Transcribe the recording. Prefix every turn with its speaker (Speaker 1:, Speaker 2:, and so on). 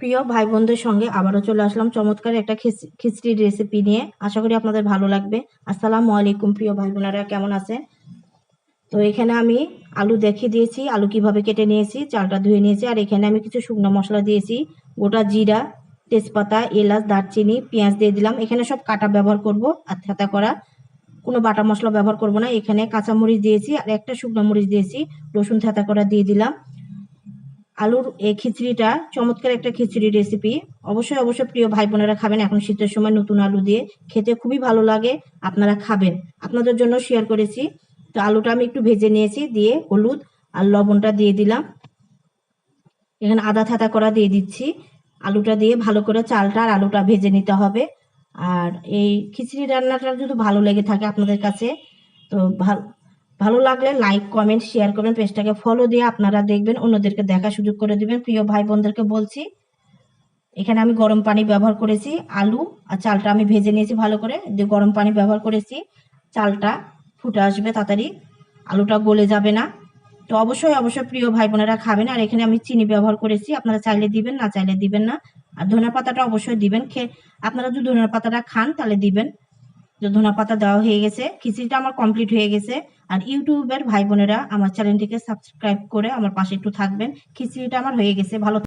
Speaker 1: প্রিয় ভাই বোনদের সঙ্গে আবারও চলে আসলাম চমৎকার একটা খিচ- খিচড়ির রেসিপি নিয়ে। আশা করি আপনাদের ভালো লাগবে। আসসালামু আলাইকুম প্রিয় ভাই বোনেরা কেমন আছেন? তো এখানে আমি আলু দেখিয়ে দিয়েছি, আলু কীভাবে কেটে নিয়েছি, চালটা ধুয়ে নিয়েছি, আর এখানে আমি কিছু শুকনো মশলা দিয়েছি, গোটা জিরা, তেজপাতা, এলাচ, দারচিনি, পেঁয়াজ দিয়ে দিলাম। এখানে সব কাটা ব্যবহার করব, আর থেতা করা কোনো বাটা মশলা ব্যবহার করব না। এখানে কাঁচামরিচ দিয়েছি, আর একটা শুকনো মরিচ দিয়েছি, রসুন থেতা করা দিয়ে দিলাম। আলুর এই খিচড়িটা, চমৎকার একটা খিচড়ি রেসিপি অবশ্যই অবশ্যই প্রিয় ভাই বোনেরা খাবেন। এখন শীতের সময় নতুন আলু দিয়ে খেতে খুবই ভালো লাগে। আপনারা খাবেন। আপনাদের জন্য শেয়ার করেছি। তো আলুটা আমি একটু ভেজে নিয়েছি, দিয়ে হলুদ আর লবণটা দিয়ে দিলাম। এখানে আদা থাতা করা দিয়ে দিচ্ছি। আলুটা দিয়ে ভালো করে চালটা আর আলুটা ভেজে নিতে হবে। আর এই খিচড়ি রান্নাটা যদি ভালো লেগে থাকে আপনাদের কাছে, তো ভালো ভালো লাগলে লাইক কমেন্ট শেয়ার করবেন, পেজটাকে ফলো দিয়ে আপনারা দেখবেন, অন্যদেরকে দেখা সুযোগ করে দিবেন। প্রিয় ভাই বোনদেরকে বলছি, এখানে আমি গরম পানি ব্যবহার করেছি, আলু আর চালটা আমি ভেজে নিয়েছি ভালো করে। দিয়ে গরম পানি ব্যবহার করেছি, চালটা ফুটে আসবে তাড়াতাড়ি, আলুটা গলে যাবে না। তো অবশ্যই অবশ্যই প্রিয় ভাই বোনেরা খাবেন। আর এখানে আমি চিনি ব্যবহার করেছি, আপনারা চাইলে দিবেন, না চাইলে দিবেন না। আর ধনিয়া পাতাটা অবশ্যই দিবেন। খেয়ে আপনারা যদি ধনিয়া পাতাটা খান, তাহলে দিবেন। তো ধনিয়া পাতা দেওয়া হয়ে গেছে। খিচড়িটা আমার কমপ্লিট হয়ে গেছে। আর ইউটিউবের ভাই বোনেরা আমার চ্যানেলটিকে সাবস্ক্রাইব করে আমার পাশে একটু থাকবেন। খিচড়িটা আমার হয়ে গেছে। ভালো